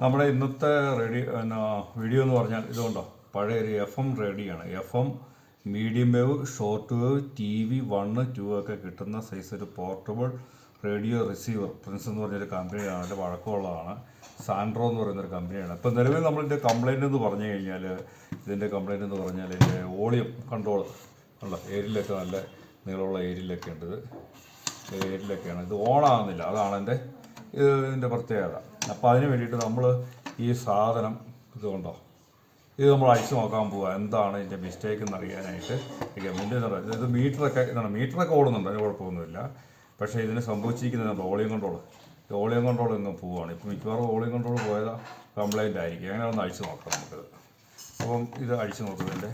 നമ്മുടെ ഇന്നത്തെ radio video എന്ന് പറഞ്ഞാൽ ഇതുകൊണ്ടോ പഴയ ഒരു എഫ് എം റേഡിയോ ആണ്. F M medium wave short wave T V one two ഒക്കെ കിട്ടുന്ന സൈസ് ഒരു പോർട്ടബിൾ റേഡിയോ റിസീവർ പ്രിൻസ് എന്ന് പറഞ്ഞൊരു കമ്പനിയാണ് അതിന്റെ വഴക്കമുള്ളതാണ് സാൻഡ്രോ എന്ന് പറയുന്നൊരു കമ്പനിയാണ് അപ്പോൾ നിലവിൽ നമ്മളിതിന്റെ കംപ്ലൈന്റ് എന്ന് പറഞ്ഞു കഴിഞ്ഞാൽ ഇതിന്റെ കംപ്ലൈന്റ് എന്ന് പറഞ്ഞാൽ ഇതിന്റെ വോളിയം കൺട്രോൾ ഉള്ള ഏരിയയിലൊക്കെ നല്ല നീളമുള്ള ഏരിയയിലൊക്കെ ഉണ്ട് ഇത്. ഏരിയയിലൊക്കെയാണ് ഇത് ഓണാകുന്നില്ല അതാണ് എന്റെ ഇതിന്റെ പ്രത്യേകത. അപ്പോൾ അതിന് വേണ്ടിയിട്ട് നമ്മൾ ഈ സാധനം ഇതുകൊണ്ടോ? ഇത് നമ്മൾ അഴിച്ചു നോക്കാൻ പോവുക എന്താണ് ഇതിന്റെ മിസ്റ്റേക്ക് എന്ന് അറിയാനായിട്ട് ഗവൺമെന്റ് ഇത് മീറ്ററൊക്കെ ഇതാണ് മീറ്ററൊക്കെ ഓടുന്നുണ്ട്. അതിന് കുഴപ്പമൊന്നുമില്ല. പക്ഷേ ഇതിന് സംഭവിച്ചിരിക്കുന്നത് വോളിയം കൺട്രോൾ വോളിയം കൺട്രോൾ ഇങ്ങ് പോവുകയാണ് ഇപ്പോൾ മിക്കവാറും വോളിയം കൺട്രോൾ പോയത് കംപ്ലൈന്റ് ആയിരിക്കും. അങ്ങനെ ഒന്ന് അഴിച്ചു നോക്കാം നമുക്കത്. അപ്പം ഇത് അഴിച്ചു നോക്കുന്നതിന്റെ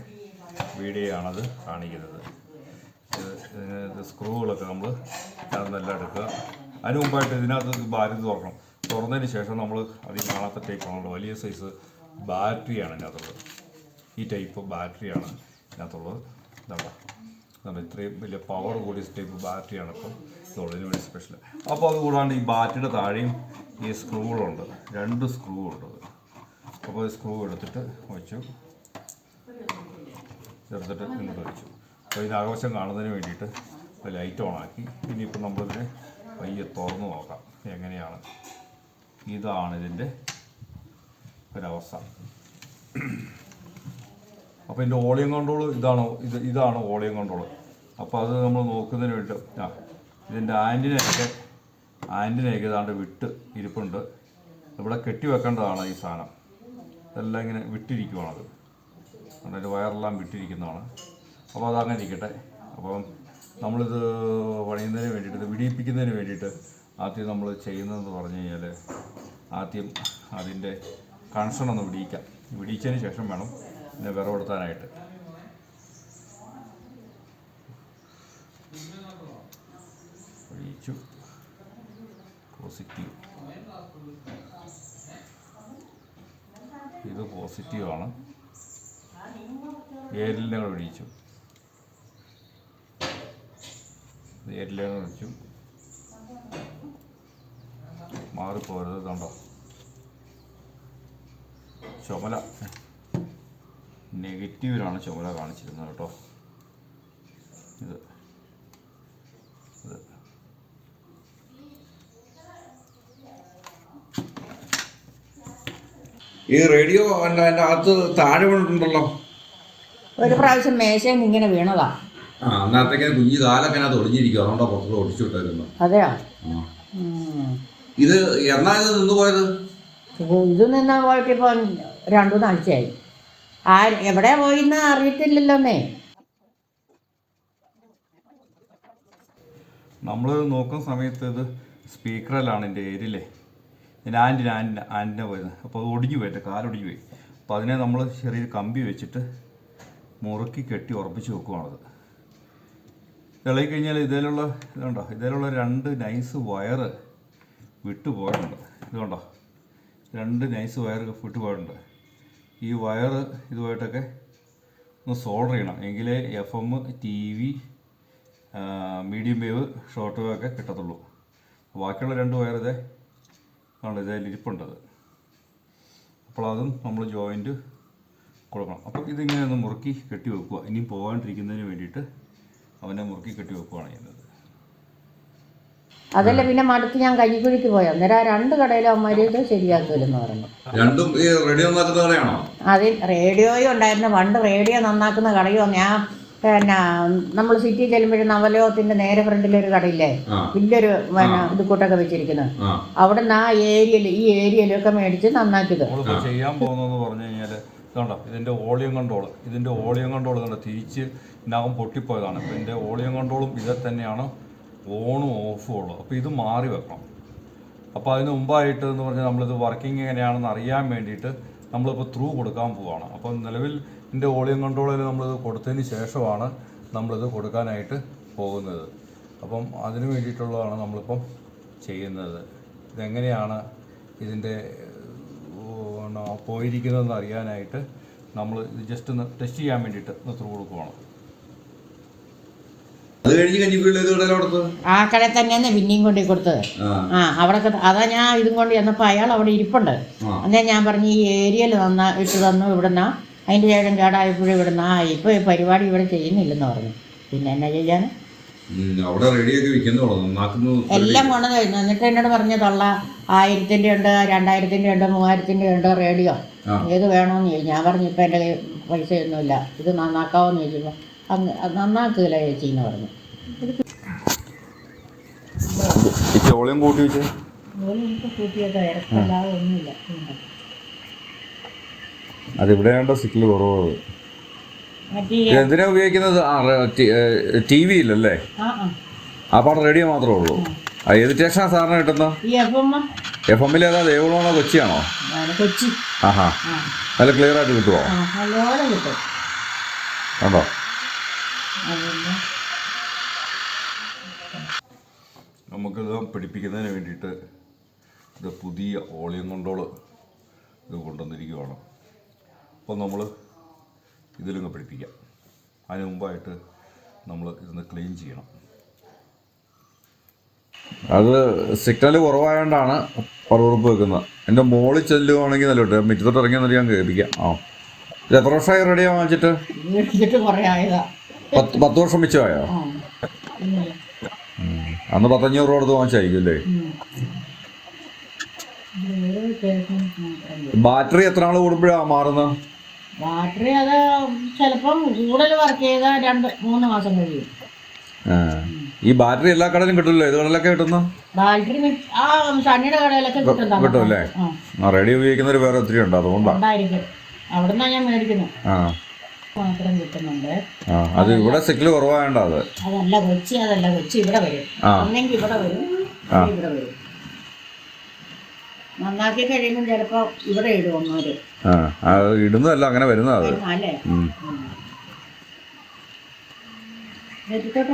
വീഡിയോ ആണത് കാണിക്കുന്നത്. ഇത് സ്ക്രൂകളൊക്കെ നമ്മൾ നല്ല എടുക്കുക അതിന് മുമ്പായിട്ട് ഇതിനകത്ത് ബാറ്ററി തുറക്കണം. തുറന്നതിന് ശേഷം നമ്മൾ അതിൽ കാണാത്ത ടൈപ്പാണല്ലോ വലിയ സൈസ് ബാറ്ററിയാണ് ഇതിനകത്തുള്ളത്. ഈ ടൈപ്പ് ബാറ്ററിയാണ് ഇതിനകത്തുള്ളത്. എന്താ നമ്മൾ ഇത്രയും വലിയ പവർ കൂടിയ ടൈപ്പ് ബാറ്ററിയാണ് ഇപ്പം ഇതുള്ളത്. ഇതിന് വേണ്ടി സ്പെഷ്യൽ അപ്പോൾ അത് കൂടാണ്ട് ഈ ബാറ്ററിയുടെ താഴെയും ഈ സ്ക്രൂകളുണ്ട് രണ്ട് സ്ക്രൂ ഉണ്ട് അപ്പോൾ സ്ക്രൂ എടുത്തിട്ട് വെച്ചു. എടുത്തിട്ട് ഇങ്ങോട്ട് വെച്ചു. അപ്പോൾ ഇതിന് ആഘോഷം കാണുന്നതിന് വേണ്ടിയിട്ട് ലൈറ്റ് ഓൺ ആക്കി. ഇനിയിപ്പോൾ നമ്മളിതിനെ പയ്യെ തുറന്ന് നോക്കാം. എങ്ങനെയാണ് ഇതാണ് ഇതിന്റെ ഒരവസ്ഥ. അപ്പോൾ ഇതിന്റെ ഓളിയം കൺട്രോൾ ഇതാണോ? ഇത് ഇതാണ് ഓളിയം കൺട്രോൾ അപ്പോൾ അത് നമ്മൾ നോക്കുന്നതിന് വേണ്ടി ആ ഇതിന്റെ ആന്റിനയൊക്കെ ആന്റിനയൊക്കെ ഇതാണ്ട് വിട്ട് ഇരിപ്പുണ്ട്. ഇവിടെ കെട്ടി വെക്കേണ്ടതാണ് ഈ സാധനം. ഇതെല്ലാം ഇങ്ങനെ വിട്ടിരിക്കുവാണത്. അതിന്റെ വയറെല്ലാം വിട്ടിരിക്കുന്നതാണ്. അപ്പോൾ അതങ്ങനെ ഇരിക്കട്ടെ. അപ്പം നമ്മളിത് പണിയുന്നതിന് വേണ്ടിയിട്ട് ഇത് വിടിയിപ്പിക്കുന്നതിന് വേണ്ടിയിട്ട് ആദ്യം നമ്മൾ ചെയ്യുന്നതെന്ന് പറഞ്ഞു കഴിഞ്ഞാൽ ആദ്യം അതിന്റെ കൺസൺ ഒന്ന് വിടിയിക്കാം. വിടിയിച്ചതിന് ശേഷം വേണം ഇതിനെ വിറവെടുത്താനായിട്ട് വിടിയിച്ചു. പോസിറ്റീവ്. ഇത് പോസിറ്റീവ് ആണ്. കൂടെ വിടിയിച്ചു. ഏരിലിനെ വിളിച്ചു മാറിപ്പോരുത് കണ്ടോ? ചുമല. നെഗറ്റീവിലാണ് ചുമല കാണിച്ചിരുന്നത് കേട്ടോ. ഇത്. ഇത്. ഈ റേഡിയോ അല്ല അതിന്റെ അകത്ത് താഴെ വീണിട്ടുണ്ടല്ലോ ഒരു പ്രാവശ്യം മേശയിൽ നിന്ന് ഇങ്ങനെ വീണതാ. ആ അന്നത്തേക്ക് കുഞ്ഞു കാലൊക്കെ അതിനകത്ത് ഒടിഞ്ഞിരിക്കും അതുകൊണ്ടാ പുറത്തോട്ട് ഒടിച്ചു വിട്ടായിരുന്നു അതെയാ? ആ. ഇത് എന്നാ ഇത് നിന്ന് പോയത്? ഇത് ഇത് നിന്നാ പോയിട്ട് ഇപ്പം രണ്ടു നാഴ്ചയായി. ആ എവിടെ പോയിന്ന് അറിയത്തില്ലല്ലോന്നേ. നമ്മൾ നോക്കുന്ന സമയത്ത് ഇത് സ്പീക്കറിലാണ് എന്റെ ഏരിയയിലെ ഞാൻ ആന്റിന് ആന്റിന് ആന്റിനെ പോയത്. അപ്പോൾ അത് ഒടിഞ്ഞു പോയി എന്റെ കാലൊടിഞ്ഞു പോയി. അപ്പോൾ അതിനെ നമ്മൾ ചെറിയൊരു കമ്പി വെച്ചിട്ട് മുറുക്കി കെട്ടി ഉറപ്പിച്ച് വെക്കുവാണത് ഇളകി കഴിഞ്ഞാൽ ഇതിലുള്ള ഇതുണ്ടോ? ഇതിലുള്ള രണ്ട് നൈസ് വയറ് വിട്ടു പോയിട്ടുണ്ട് ഇതുകൊണ്ടോ രണ്ട് നൈസ് വയർ വിട്ടുപോയിട്ടുണ്ട്. ഈ വയർ ഇതുമായിട്ടൊക്കെ ഒന്ന് സോൾഡർ ചെയ്യണം. എങ്കിലേ F M T V medium wave short wave ഒക്കെ കിട്ടത്തുള്ളൂ. ബാക്കിയുള്ള രണ്ട് വയർ ഇതേ ആണ് ഇരിപ്പുണ്ടത് അപ്പോൾ അതും നമ്മൾ ജോയിന്റ് കൊടുക്കണം. അപ്പോൾ ഇതിങ്ങനെ ഒന്ന് മുറുക്കി കെട്ടി വെക്കുക. ഇനിയും പോകാണ്ടിരിക്കുന്നതിന് വേണ്ടിയിട്ട് അവനെ മുറുക്കി കെട്ടി വെക്കുകയാണ് ചെയ്യുന്നത്. അതല്ല പിന്നെ മടുത്ത് ഞാൻ കഞ്ഞിക്കുഴിക്ക് പോയി. അന്നേരം ആ രണ്ട് കടയിലും അമ്മമാര് ഇത് ശരിയാക്കുമല്ലെന്ന് പറഞ്ഞു. രണ്ടും ഈ റേഡിയോ നന്നാക്കുന്ന കടയാണോ? അതിൽ റേഡിയോയും ഉണ്ടായിരുന്നു. പണ്ട് റേഡിയോ നന്നാക്കുന്ന കടയോ ഞാൻ പിന്നെ നമ്മൾ സിറ്റി ചെല്ലുമ്പോഴും നവലോകത്തിന്റെ നേരെ ഫ്രണ്ടിലൊരു കടയില്ലേ. വലിയൊരു പിന്നെ ഇത് കൂട്ടൊക്കെ വെച്ചിരിക്കുന്നത് അവിടെ നിന്ന് ആ ഏരിയയിൽ ഈ ഏരിയയിലൊക്കെ മേടിച്ച് നന്നാക്കിയത് നമ്മളിപ്പോൾ ചെയ്യാൻ പോകുന്നതെന്ന് പറഞ്ഞു കഴിഞ്ഞാൽ ഇതുണ്ടോ? ഇതിന്റെ വോളിയം കൺട്രോൾ ഇതിന്റെ വോളിയം കൺട്രോൾ കണ്ടോ? തിരിച്ച് ഇതിനകം പൊട്ടിപ്പോയതാണ്. ഇതിന്റെ ഇതിന്റെ വോളിയം കൺട്രോളും ഇതെ തന്നെയാണ്. ഓണും ഓഫും ഉള്ളു അപ്പോൾ ഇത് മാറി വെക്കണം. അപ്പോൾ അതിന് മുമ്പായിട്ട് എന്ന് പറഞ്ഞാൽ നമ്മളിത് വർക്കിംഗ് എങ്ങനെയാണെന്ന് അറിയാൻ വേണ്ടിയിട്ട് നമ്മളിപ്പോൾ ത്രൂ കൊടുക്കാൻ പോവുകയാണ് അപ്പം നിലവിൽ ഇതിന്റെ വോളിയം കൺട്രോളിൽ നമ്മളിത് കൊടുത്തതിന് ശേഷമാണ് നമ്മളിത് കൊടുക്കാനായിട്ട് പോകുന്നത്. അപ്പം അതിന് വേണ്ടിയിട്ടുള്ളതാണ് നമ്മളിപ്പം ചെയ്യുന്നത്. ഇതെങ്ങനെയാണ് ഇതിന്റെ പോയിരിക്കുന്നതെന്ന് അറിയാനായിട്ട് നമ്മൾ ഇത് ജസ്റ്റ് ഒന്ന് ടെസ്റ്റ് ചെയ്യാൻ വേണ്ടിയിട്ട് ഒന്ന് ത്രൂ കൊടുക്കുവാണ്. അത് കഴിഞ്ഞ് കഞ്ഞിക്കുള്ള ആ കടയിൽ തന്നെയാണ് പിന്നെയും കൊണ്ടു കൊടുത്തത്. ആ. അവിടെ അതാ ഞാൻ ഇതും കൊണ്ട് ചെന്നപ്പോൾ അയാൾ അവിടെ ഇരിപ്പുണ്ട്. അന്നേ ഞാൻ പറഞ്ഞു ഈ ഏരിയയിൽ നന്നാ ഇട്ട് തന്നു ഇവിടുന്ന. അതിന്റെ ചേട്ടൻ കേടായപ്പോഴും ഇവിടുന്ന്. ആ ഇപ്പോൾ ഈ പരിപാടി ഇവിടെ ചെയ്യുന്നില്ലെന്ന് പറഞ്ഞു. പിന്നെ എന്നാ ചെയ്യാൻ? അവിടെ റെഡിയാക്കി വിൽക്കുന്നുള്ളൂ നന്നാക്കുന്നു എല്ലാം കൊണ്ടു കഴിഞ്ഞു എന്നിട്ട് എന്നോട് പറഞ്ഞ തള്ള ആയിരത്തിന്റെ ഉണ്ട് രണ്ടായിരത്തിന്റെ ഉണ്ട് മൂവായിരത്തിന്റെ ഉണ്ട് റേഡിയോ. ഏത് വേണമെന്ന് ചോദിച്ചു. ഞാൻ പറഞ്ഞു ഇപ്പം എന്റെ കയ്യിൽ പൈസയൊന്നുമില്ല. ഇത് നന്നാക്കാവോന്ന് ചോദിച്ചപ്പോൾ നന്നാക്കില്ല ചേച്ചി എന്ന് പറഞ്ഞു. ചോളയും കൂട്ടി വെച്ച്? അതിവിടെ ആണ്ടോ സിക്കിൽ കുറവ് എന്തിനാ ഉപയോഗിക്കുന്നത്? ടി വി ഇല്ലല്ലേ? ആ ആ. റേഡിയോ മാത്രമേ ഉള്ളൂ. ഏത് സ്റ്റേഷനാണ് സാറിന് കിട്ടുന്നത്? എഫ് എമ്മിൽ ഏതാ? ദേവുളമാണോ കൊച്ചിയാണോ? കൊച്ചി. ആഹാ. നല്ല ക്ലിയർ ആയിട്ട് കിട്ടുമോ ആ നല്ലപോലെ കിട്ടും കണ്ടോ അതുകൊണ്ട് നമുക്കിത് പിടിപ്പിക്കുന്നതിന് വേണ്ടിയിട്ട് ഇത് പുതിയ ഓളിയം കൊണ്ടോൾ ഇത് കൊണ്ടുവന്നിരിക്കുകയാണ് അപ്പോൾ നമ്മൾ ഇതിലങ്ങ് പിടിപ്പിക്കാം. അതിന് മുമ്പായിട്ട് നമ്മൾ ഇതൊന്ന് ക്ലീൻ ചെയ്യണം. അത് സിഗ്നൽ കുറവായതുകൊണ്ടാണ് പറവുറപ്പ് വെക്കുന്നത്. എന്റെ മോളിൽ ചെല്ലുവാണെങ്കിൽ നല്ല കേട്ടോ. മിറ്റത്തോട്ട് ഇറങ്ങിയെന്നറിയാൻ ഞാൻ കേൾപ്പിക്കാം. ആ. ഇത് എത്ര വർഷമായി റെഡിയാ വാങ്ങിച്ചിട്ട്? പത്ത് പത്ത് വർഷം മിച്ചമായോ? അന്ന് പത്തഞ്ഞൂറ് രൂപ കൊടുത്ത് വാങ്ങിച്ചായിരിക്കും അല്ലേ. ബാറ്ററി എത്ര നാൾ കൂടുമ്പോഴാ മാറുന്ന ബാറ്ററി അത് ചിലപ്പം കൂടുതൽ വർക്ക് ചെയ്ത രണ്ട് മൂന്ന് മാസം കഴിയും. ഈ ബാറ്ററി എല്ലാ കടയിലും കിട്ടില്ലല്ലോ ഇത് കടയിലൊക്കെ കിട്ടുന്നു ബാറ്ററി ആ സണ്ണിയുടെ കടയിലൊക്കെ കിട്ടും അല്ലേ? റേഡിയോ ഉപയോഗിക്കുന്നവർ വേറെ ഒത്തിരി ഉണ്ട് അതുകൊണ്ടാണ് അവിടെ അവിടുന്നാ ഞാൻ മേടിക്കുന്നത്. ആ. മാത്രം കിട്ടുന്നുണ്ട്. അത് ഇവിടെ സിഗ്നൽ കുറവായോണ്ടാ അത്. അതല്ല കൊച്ചി അതല്ല കൊച്ചി ഇവിടെ വരും. ഒന്നെങ്കിൽ ഇവിടെ വരും. ഇവിടെ വരും. നന്നാക്കി കഴിയുമ്പോൾ ചിലപ്പോ ഇവിടെ ഇടും ഒന്നൂര്. ഇടുന്നതല്ല അങ്ങനെ വരുന്നത് അത്. അല്ലേ?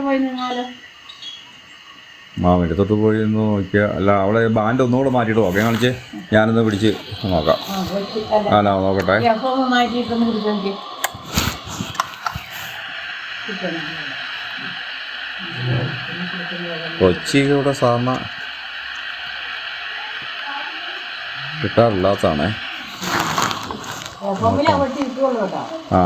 പോയി നിന്നാലോ? ആ എടുത്തോട്ട് പോയി ഒന്ന് നോക്കിയാൽ അല്ല അവിടെ ബാൻഡ് ഒന്നുകൂടെ മാറ്റിയിട്ട് നോക്കാം കാണിച്ച്? ഞാനൊന്ന് പിടിച്ച് നോക്കാം. ആ നോക്കട്ടെ. എഫ് ഒന്ന് മാറ്റിയിട്ടൊന്ന് പിടിച്ചു നോക്കി കിട്ടണം. കൊച്ചി ഇവിടെ സാധാരണ കിട്ടാറില്ലാത്തതാണേ ആ.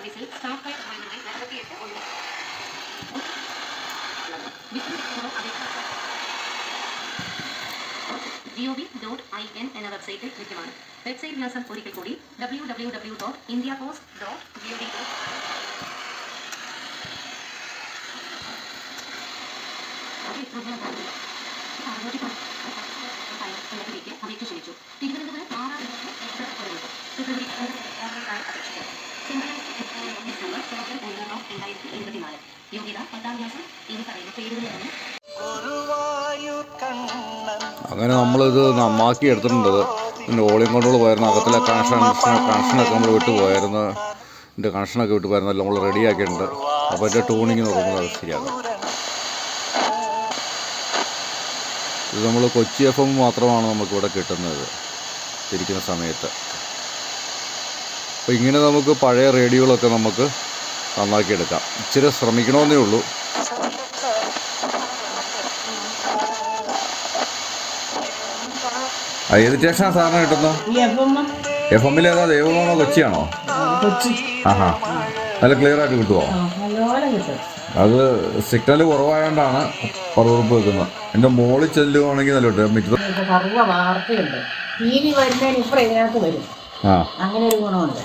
സർവീസിൽ സ്റ്റാഫ് വൈസ് അപ്പോയിന്റ്മെന്റ് നാൽപ്പത്തിയെട്ട് ഒന്ന് G O V dot I N എന്ന വെബ്സൈറ്റിൽ ലഭ്യമാണ് വെബ്സൈറ്റ് വിലാസം ഒരിക്കൽ കൂടി W W W dot India post dot G O V dot എന്നതിലേക്ക് അങ്ങനെ നമ്മളിത് നന്നാക്കി എടുത്തിട്ടുണ്ട്. ഇതിന്റെ വോളിയം കൺട്രോൾ പോയിരുന്നു. അകത്തിലെ കണക്ഷൻ കണക്ഷനൊക്കെ നമ്മൾ വിട്ടു പോയായിരുന്നു. ഇതിന്റെ കണക്ഷനൊക്കെ വിട്ടു പോയിരുന്നു നമ്മൾ റെഡിയാക്കിയിട്ടുണ്ട് അപ്പോൾ എന്റെ ട്യൂണിങ് നോക്കുമ്പോൾ അത് ശരിയാകും ഇത് നമ്മൾ കൊച്ചി എഫ് എം മാത്രമാണ് നമുക്കിവിടെ കിട്ടുന്നത്. ഇരിക്കുന്ന സമയത്ത്. അപ്പോൾ ഇങ്ങനെ നമുക്ക് പഴയ റേഡിയോകളൊക്കെ നമുക്ക് നന്നാക്കിയെടുക്കാം. ഇച്ചിരി ശ്രമിക്കണമെന്നേ ഉള്ളൂ. ഏത് സ്റ്റേഷനാണ് സാറിന് കിട്ടുന്നത്? എഫ് എമ്മിൽ ഏതാ ദേവമാണോ കൊച്ചിയാണോ? കൊച്ചി. ആഹാ. നല്ല ക്ലിയർ ആയിട്ട് കിട്ടുമോ അത് സിഗ്നൽ കുറവായതുകൊണ്ടാണ് പറവുറപ്പ് വെക്കുന്നത്. എന്റെ മോളിൽ ചെല്ലുവാണെങ്കിൽ നല്ല കിട്ടും. ആ. അങ്ങനെ ഒരു ഗുണമുണ്ട്.